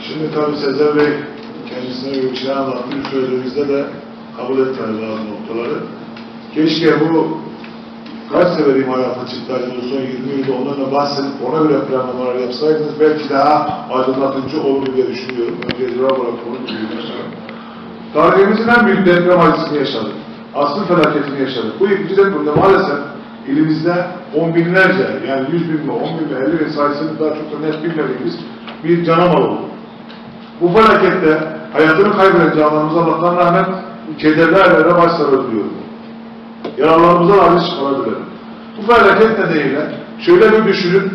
Şimdi tabii Sezer Bey kendisine göre bir şey de kabul etmeniz lazım noktaları. Keşke bu kaç sefer imalata çıktı son 20 yılda onlarla bahsedip ona göre planlamalar yapsaydınız belki daha aydınlatıcı olur diye düşünüyorum. Önce icra olarak onu duyuyorum. Tarihimizin en büyük deprem acısını yaşadık. Asıl felaketini yaşadık. Bu ikinci depremde maalesef ilimizde on binlerce, yani yüz bin mi, on bin mi, elli bin sayısını daha çok da net bilmediğimiz bir canavar oldu. Bu felakette hayatını kaybeden canlarımıza Allah'tan rahmet, kederlerle de. Yaralarımıza da acı şifalar dilerim. Bu felaket nedeniyle şöyle bir düşünün,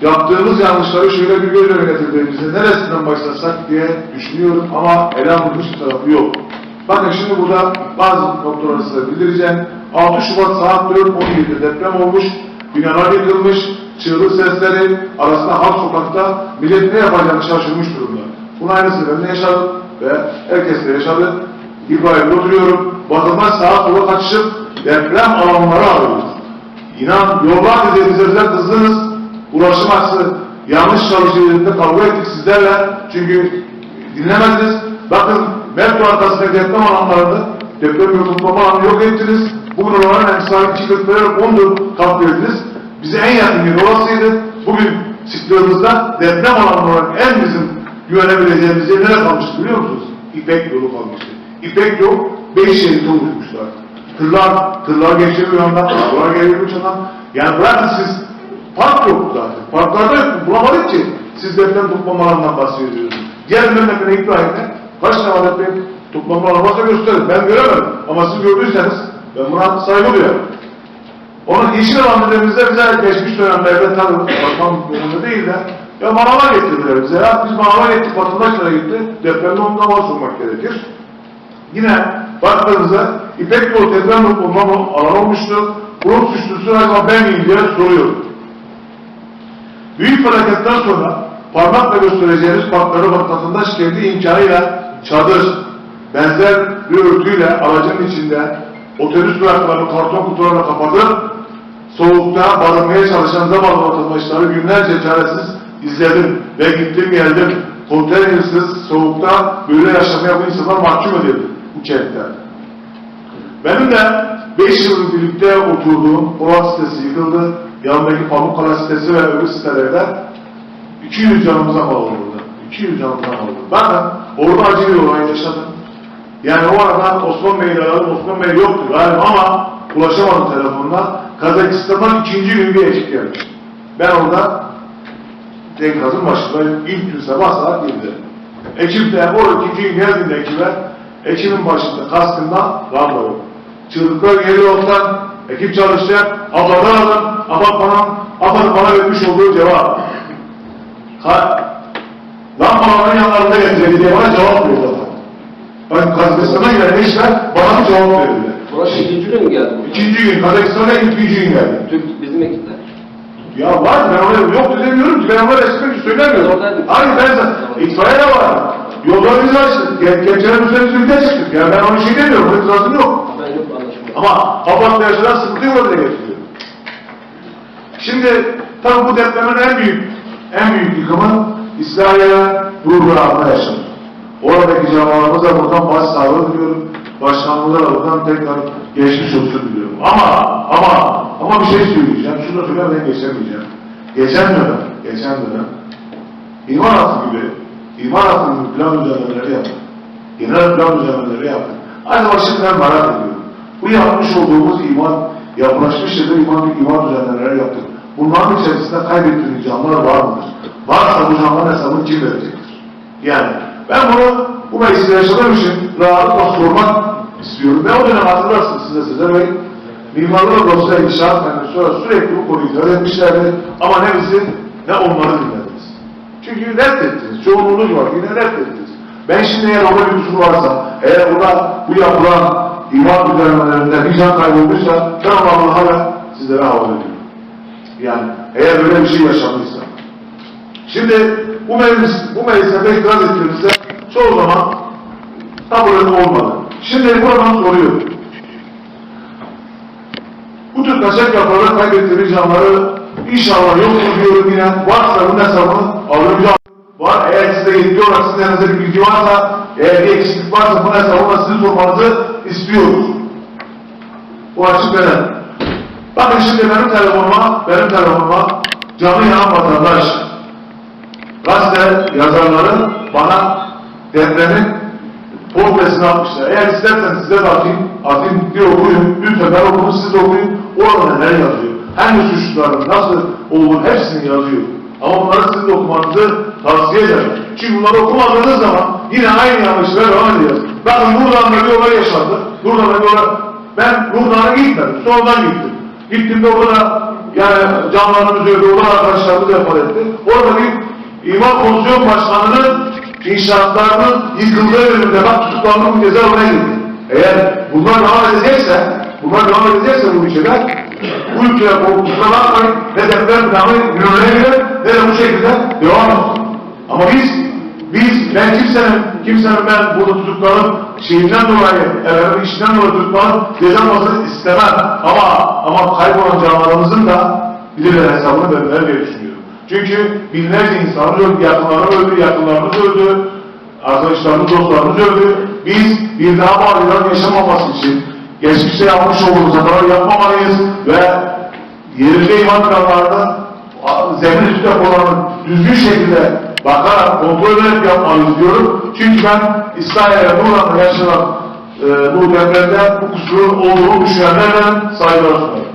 yaptığımız yanlışları şöyle bir göz önüne getirdiğimizde neresinden başlasak diye düşünüyorum ama bir tarafı yok. Bakın şimdi burada bazı noktaları size bildireceğim. 6 Şubat saat 4.17'de deprem olmuş, binalar yıkılmış, çığlık sesleri arasında halk sokakta millet ne yapacağını şaşırmış durumda. Bunun aynısı ben de yaşadım ve herkes de yaşadı. İbrahim'de oturuyorum, bakımdan sağa sola kaçışıp deprem alanları arıyoruz. İnan yollar dediğinizde kızdınız, ulaşım aksı yanlış çalıştığında kavga ettik sizlerle çünkü dinlemediniz. Bakın metro arkasındaki deprem alanlarını deprem yok toplama alanı yok ettiniz. Bugün oraların emsali kırkları ondur kaptırdınız. Bize en yakın yer orasıydı. Bugün sıktığımızda deprem alanı olarak en bizim güvenebileceğimiz yer nereye kalmıştı biliyor musunuz? İpek yolu kalmıştı. İpek yol beş şerit oluşmuşlar. Tırlar, tırlar geçiyor yandan, arabalar geliyor yandan. Yani bırakın siz Park yok zaten. Parklarda yok. Bulamadık ki. Siz deprem toplamalarından bahsediyorsunuz. Gel memlekete İbrahim'e kaç tane deprem toplamalar varsa gösterin. Ben göremedim. Ama siz gördüyseniz ben buna saygı duyuyorum. Onun yeşil alan dediğimizde bize geçmiş dönemlerde tabii bakan dönemde değil de ya manava getirdiler bize. Ya biz manava gittik, vatandaşlara gitti. Depremde ondan vazgeçmek gerekir. Yine baktığınızda İpek yolu deprem alan olmuştu. Bunun suçlusu acaba ben miyim diye soruyorum. Büyük felaketten sonra parmakla göstereceğiniz parkları vatandaş kendi imkanıyla çadır, benzer bir örtüyle aracın içinde otobüs duraklarını karton kutularla kapatıp soğukta barınmaya çalışan zavallı vatandaşları günlerce çaresiz izledim ve gittim geldim. Konteynersiz soğukta böyle yaşamaya bu insanlar mahkum edildi bu kentte. Benim de 5 yıl birlikte oturduğum Polat sitesi yıkıldı. Yanındaki Pamukkale sitesi ve öbür sitelerde 200 canımıza mal oldu. 200 canımıza mal oldu. Bakın orada acı bir olay yaşadım. Yani o arada Osman Bey'le aradım. Osman Bey yoktu galiba ama ulaşamadım telefonla. Kazakistan'dan ikinci gün bir ekip gelmiş. Ben orada enkazın başındayım. İlk gün sabah saat 7'de. Ekip de o ikinci gün geldiğinde ekibe ekibin başında kaskından lamba yok. Çığlıklar geliyor ondan, ekip çalışacak, abladan alın, abla bana, abla bana vermiş olduğu cevap. Ka lambaların yanlarında getirildi diye bana cevap veriyorlar. Ben Kazakistan'a gelen eşler bana cevap verdiler. Burası ikinci gün mü geldi? İkinci gün, Kazakistan'a ikinci gün geldi. Türk bizim ekipler. Ya var ben oraya yok demiyorum ki ben oraya esmek söylemiyorum. Oradaydım. Hayır ben sana itfaiye de var. Yolları biz açtık. Gen gençlerin üzerine ülke çıktık. Yani ben onu şey demiyorum. Bunun itirazım yok. Ben yok anlaşılmıyor. Ama Kabak'ta yaşanan sıkıntıyı orada getiriyor. Şimdi tabi bu depremin en büyük en büyük yıkımı İsrail'e Burgurağ'da yaşandı. Oradaki cemaatımıza buradan başsağlığı diliyorum. Başkanlığa da buradan tekrar geçmiş olsun diliyorum. Ama ama ama bir şey söyleyeceğim. Şunu da söylemeden geçemeyeceğim. Geçen dönem, geçen dönem İmar gibi İmar plan düzenlemeleri yaptık. Genel plan düzenlemeleri yaptık. Aynı başlık ben merak ediyorum. Bu yapmış olduğumuz imar, yapılaşmış ya da imar, imar düzenlemeleri yaptık. Bunların içerisinde kaybettiğimiz canlar var mıdır? Varsa bu canların hesabını kim verecektir? Yani ben bunu bu mecliste yaşadığım için rahatlıkla sormak istiyorum. Ve o dönem hatırlarsınız size size Bey, mimarlar odasıyla inşaat mühendisi sonra sürekli bu konuyu ithal etmişlerdi. Ama ne bizi ne onları dinlediniz. Çünkü reddettiniz. Çoğunluğunuz var. Yine reddettiniz. Ben şimdi eğer orada bir kusur varsa, eğer orada bu yapılan imar düzenlemelerinde bir can kaybolmuşsa ben Allah'ı hala sizlere havale ediyorum. Yani eğer böyle bir şey yaşandıysa. Şimdi bu meclis, bu meclise pek itiraz ettiğimizde çoğu zaman kabul olmadı. Şimdi buradan soruyorum. Bu tür kaçak yaparak kaybettiğimiz canları inşallah yok diyorum yine. Varsa bunun hesabını alacağım. var. Eğer size yetki olarak sizin bir bilgi varsa, eğer bir eksiklik varsa bu hesabına sizin sormanızı istiyoruz. Bu açık veren. Bakın şimdi benim telefonuma, benim telefonuma canlı yanan vatandaş, gazete yazarları bana depremin portresini atmışlar. Eğer isterseniz size de atayım, atayım bir okuyun, lütfen ben okumuş siz de okuyun. Orada neler yazıyor? Hangi suçluların nasıl olduğunu hepsini yazıyor. Ama bunları sizin de okumanızı tavsiye ederim. Çünkü bunları okumadığınız zaman yine aynı yanlışlara devam edeceğiz. Bakın buradan da bir olay yaşandı. Buradan da bir olay. Ben buradan gitmedim. Sonradan gittim. Gittiğimde orada yani canlarımız öldü, olan arkadaşlarımız vefat etti. Orada bir İmar Komisyon Başkanı'nın inşaatlarının yıkıldığı bölümde bak tutuklandığı bir cezaevine girdi. Eğer bunlar devam edecekse, bunlar devam edecekse bu ülkede, bu ülkede korkusuna bakmayın, ne deprem planı yürürlüğe girer, ne de bu şekilde devam etsin. Ama biz, biz, ben kimsenin, kimsenin ben burada tutuklanıp şeyinden dolayı, efendim işinden dolayı tutuklanıp cezanmasını istemem. Ama, ama kaybolan canlarımızın da bilirler hesabını vermeler diye düşünüyorum. Çünkü binlerce insanımız öldü, yakınlarımız öldü, yakınlarımız öldü, arkadaşlarımız, dostlarımız öldü. Biz bir daha varlıkların yaşamaması için geçmişte yapmış olduğumuz hataları yapmamalıyız ve yerinde iman planlarını zemin üstü olanı düzgün şekilde bakarak, kontrol ederek yapmalıyız diyorum. Çünkü ben İsrail'e burada yaşanan e, bu depremde bu kusurun olduğunu düşünenlerden saygılar sunarım.